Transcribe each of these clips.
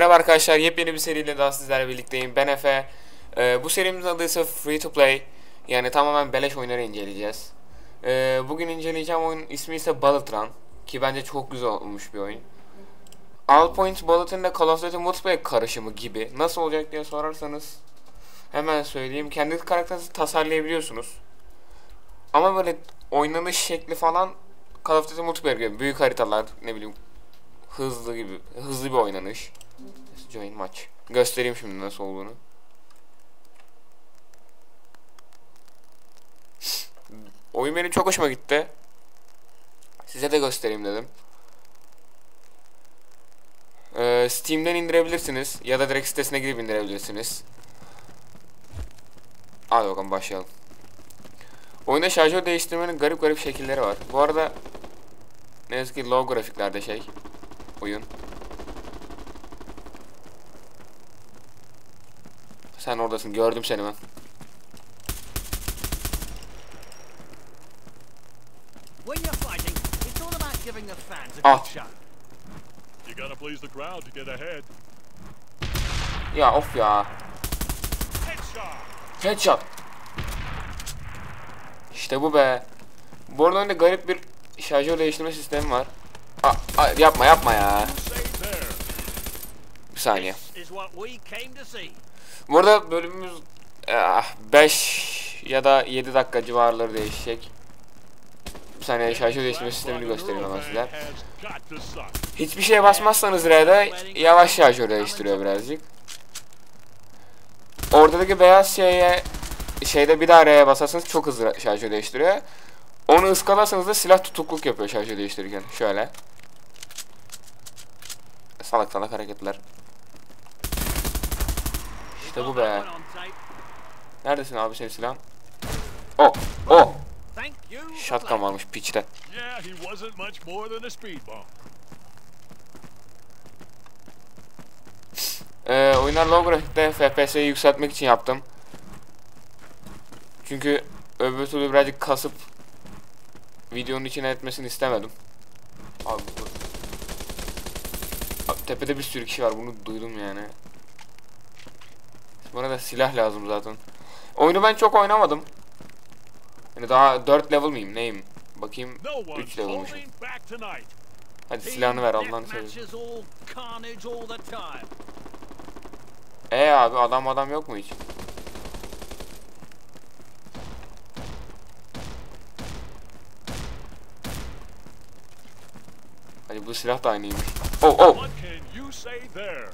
Merhaba arkadaşlar, yepyeni bir seriyle daha sizlerle birlikteyim. Ben Efe. Ee, bu serimizin adı ise Free to Play. Yani tamamen beleş oyunları inceleyeceğiz. Ee, bugün inceleyeceğim oyun ismi ise Bullet Run. Ki bence çok güzel olmuş bir oyun. All Points Bullet'ın da Call of Duty Multiplayer karışımı gibi. Nasıl olacak diye sorarsanız hemen söyleyeyim. Kendi karakterinizi tasarlayabiliyorsunuz. Ama böyle oynanış şekli falan Call of Duty Multiplayer gibi. Büyük haritalar, ne bileyim hızlı gibi hızlı bir oynanış. Join maç. Göstereyim şimdi nasıl olduğunu. Oyun benim çok hoşuma gitti. Size de göstereyim dedim. Ee, Steam'den indirebilirsiniz ya da direkt sitesine gidip indirebilirsiniz. Hadi bakalım başlayalım. Oyunda şarjör değiştirmenin garip garip şekilleri var. Bu arada ne yazık ki low grafiklerde şey oyun. Sen oradasın. Gördüm seni ben. When you're fighting, it's all about giving the fans a Ah. good show. You gotta please the crowd to get ahead. Ya of ya. Headshot! İşte bu be. Bu arada oyunda garip bir şarjör değiştirme sistemi var. Aa, aa, yapma yapma ya. Bir saniye. Bu arada bölümümüz 5 ya da 7 dakika civarları değişecek. Bir saniye şarjör değiştirme sistemini göstereyim hemen size. Hiçbir şeye basmazsanız R'de yavaş şarjör değiştiriyor birazcık. Oradaki beyaz şeye şeyde bir daha R'ye basarsanız çok hızlı şarjör değiştiriyor. Onu ıskalarsanız da silah tutukluk yapıyor şarjör değiştirirken. Şöyle. Salak salak hareketler. İşte bu be. Neredesin abi senin silahın? Oh, oh. Shotgun varmış piçte. Ee, oyunlar low grafikte FPS'yi yükseltmek için yaptım. Çünkü öbür türlü birazcık kasıp videonun içine etmesini istemedim. Abi bu... Abi, tepede bir sürü kişi var bunu duydum yani. Bana da silah lazım zaten. Oyunu ben çok oynamadım. Yani daha 4 level miyim neyim? Bakayım No one's 3 level'mışım. Hadi silahını ver Allah'ını seversen. matches all carnage all the time. E abi adam adam yok mu hiç? Hadi bu silah da aynıymış. Oh oh.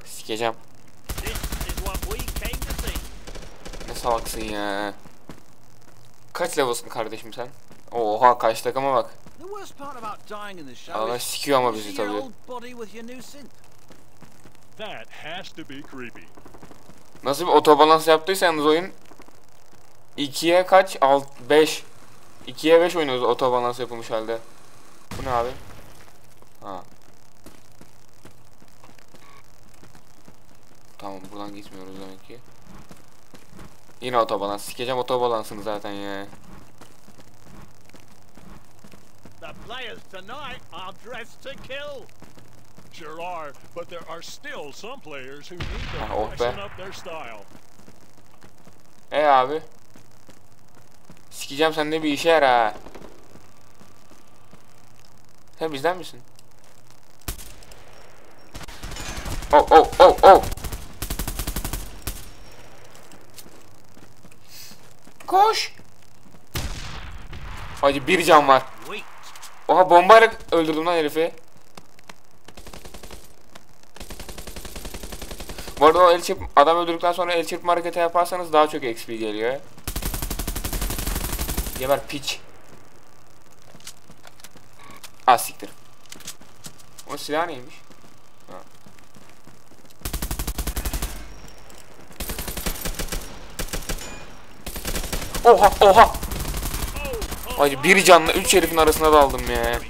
Sikeceğim. Ne salaksın ya. Kaç level'sın kardeşim sen? Oha kaç takıma bak. Allah sikiyor ama bizi tabii. Nasıl bir otobalans yaptıysanız oyun 2'ye kaç? 6 5 2'ye 5 oynuyoruz otobalans yapılmış halde. Bu ne abi? Ha. Tamam buradan gitmiyoruz demek ki. Yine otobalans. Sikeceğim otobalansını zaten ya. The players tonight are dressed to kill. Sure are, but there are still some players who need to Ah, oh freshen up their style. E abi. Sikeceğim sende bir işe yara. Sen bizden misin? Oh oh oh oh. Koş. Hacı bir can var. Oha bombayla öldürdüm lan herifi. Bu arada o el çırp adam öldürdükten sonra el çırpma hareketi yaparsanız daha çok XP geliyor. Geber piç. Ah siktir. O silah neymiş? Ha. Oha oha. Oh, oh, Hacı bir canla üç herifin arasına daldım ya.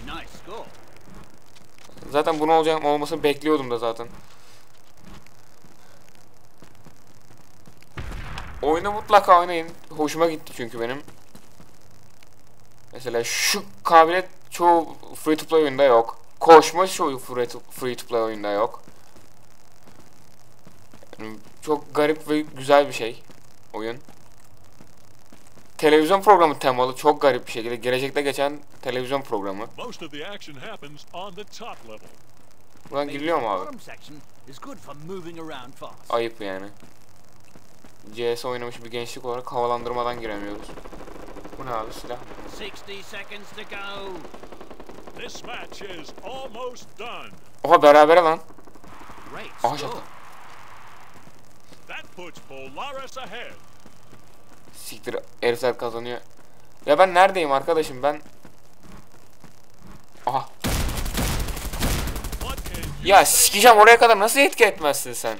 Zaten bunu olacağım olmasını bekliyordum da zaten. Oyunu mutlaka oynayın. Hoşuma gitti çünkü benim. Mesela şu kabiliyet çoğu free to play oyunda yok. Koşma çoğu free to, free to play oyunda yok. Yani çok garip ve güzel bir şey oyun. Televizyon programı temalı çok garip bir şekilde gelecekte geçen televizyon programı. Buradan giriliyor mu abi? Ayıp yani. CS oynamış bir gençlik olarak havalandırmadan giremiyoruz. Bu ne abi silah? 60 seconds to go. This match is almost done. Oha berabere lan. Aha şaka. Siktir herifler kazanıyor. Ya ben neredeyim arkadaşım ben? Aha. Ya sikeceğim oraya kadar nasıl etki etmezsin sen?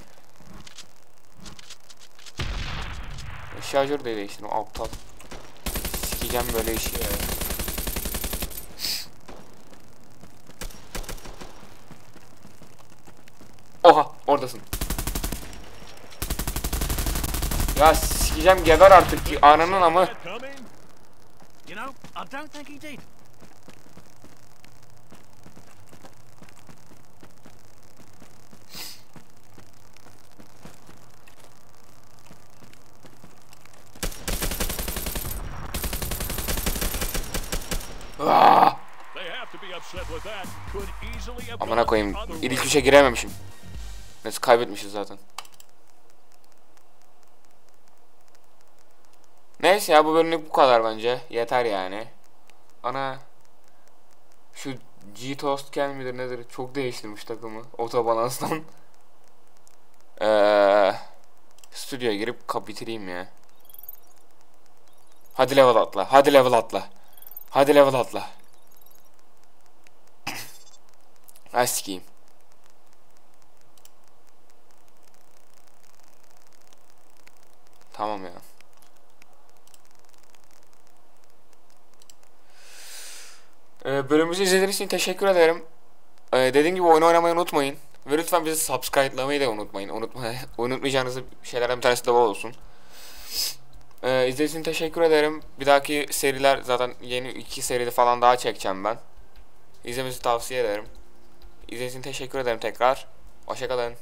Şarjör de değiştirdim aptal. Sikeceğim böyle işi ya. Oha oradasın. Ya sikeceğim geber artık ki ananın did. Ah! Amına koyayım. İlk üçe girememişim. Neyse kaybetmişiz zaten. Neyse ya bu bölümlük bu kadar bence. Yeter yani. Ana şu G-Toastken midir nedir? Çok değiştirmiş takımı. Otobalanstan. Eee stüdyoya girip kap bitireyim ya. Hadi level atla. Hadi level atla. Hadi level atla. Ay. Tamam ya. Bölümümüzü izlediğiniz için teşekkür ederim. Ee, dediğim gibi oyun oynamayı unutmayın. Ve lütfen bizi subscribe'lamayı da unutmayın. Unutma, unutmayacağınız şeylerden bir tanesi de o olsun. Ee, izlediğiniz için teşekkür ederim. Bir dahaki seriler zaten yeni iki seride falan daha çekeceğim ben. İzlemenizi tavsiye ederim. İzlediğiniz için teşekkür ederim tekrar. Hoşçakalın.